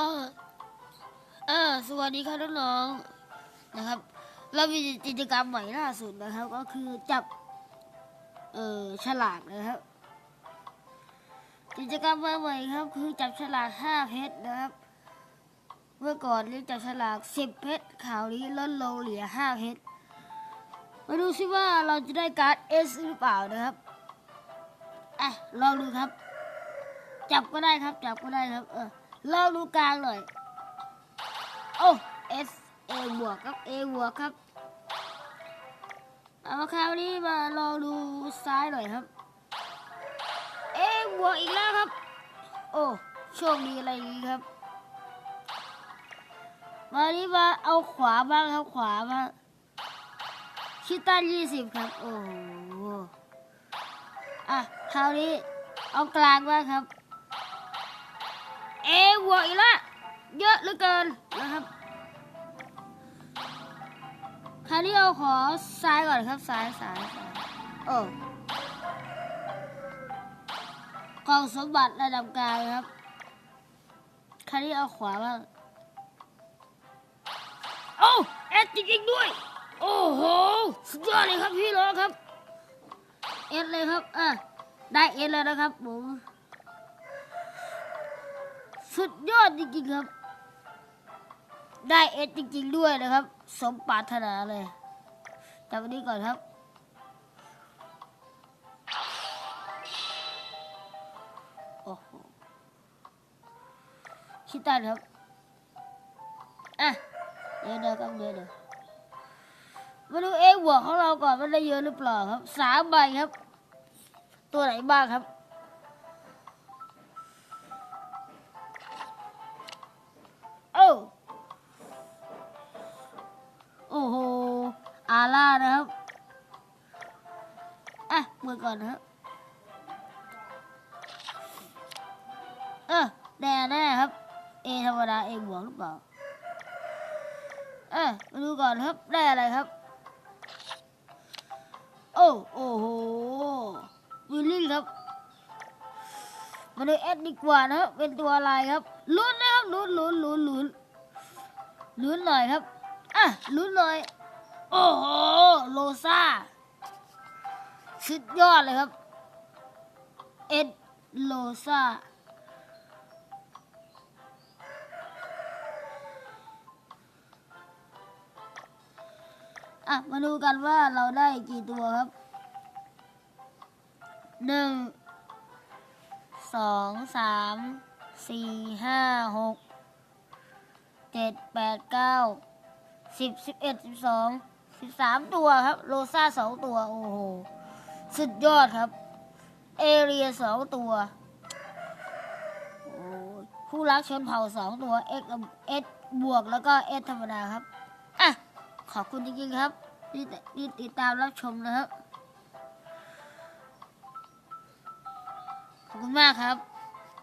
ออเออสวัสดีครับน้องๆนะครับ เรามีกิจกรรมใหม่ล่าสุดนะครับ ก็คือจับ เออฉลากนะครับ กิจกรรมใหม่ครับ คือจับฉลากห้าเพชรนะครับ เมื่อก่อนเรียกจับฉลากสิบเพชรข่าวนี้ลดลงเหลือห้าเพชรมาดูซิว่าเราจะได้การ์ดเอสหรือเปล่านะครับอะลองดูครับ จับก็ได้ครับ จับก็ได้ครับ เออ ลองดูกลางหน่อย โอ้ S A บวกครับ A บวกครับเอาคราวนี้มาลองดูซ้ายหน่อยครับ A บวกอีกแล้วครับ โอ้โชคดีอะไรอย่างนี้ครับมานี้มาเอาขวาบ้างครับขวาบ้างชิตันยี่สิบครับ โอ้โหอะคราวนี้เอากลางบ้างครับ เหลือเกินนะครับคราวนี้เอาขอซ้ายก่อนครับซ้ายซ้ายซ้ายโอ้กองสมบัติระดับกลางครับคราวนี้เอาขวาบ้างโอ้เอสจริงๆด้วย โอ้โห สุดยอดเลยครับพี่น้องครับ เอสเลยครับอะได้เอสแล้วนะครับผม สุดยอดจริงๆครับ ได้เอสจริง ๆ ด้วยนะครับ สมปรารถนาเลยจากวันนี้ก่อนครับ โอ้โหคิดตันครับ อะ เดี๋ยวเดี๋ยวครับเดี๋ยวเดี๋ยวมาดูเอ็กบวของเราก่อนว่าได้เยอะหรือเปล่าครับ สามใบครับ ตัวไหนบ้างครับาร่านะครับ อะเมื่อก่อนนะครับเออแน่แน่ครับ เอธรรมดาเอบวกหรือเปล่า เออมาดูก่อนครับ ได้อะไรครับ โอ้โอ้โหวิลลี่ครับ มาดูเอสดีกว่านะครับ เป็นตัวอะไรครับ ลุ้นนะครับ ลุ้นลุ้นลุ้นลุ้นลุ้นหน่อยครับ อะ ลุ้นหน่อย โอ้โห โลซาสุดยอดเลยครับ เอ็ดโลซาอะ มาดูกันว่าเราได้กี่ตัวครับหนึ่งสองสามสี่ห้าหกเจ็ดแปดเก้าสิบสิบเอ็ดสิบสอง สิบสามตัวครับ โลซ่าสองตัว โอ้โห สุดยอดครับ เอเรียสองตัวโอ้คู่รักชนเผ่าสองตัวเอ็กเอ็ดบวกแล้วก็เอธรรมดาครับ อะ ขอบคุณจริงๆครับที่ติดตามรับชมนะครับ ขอบคุณมากครับ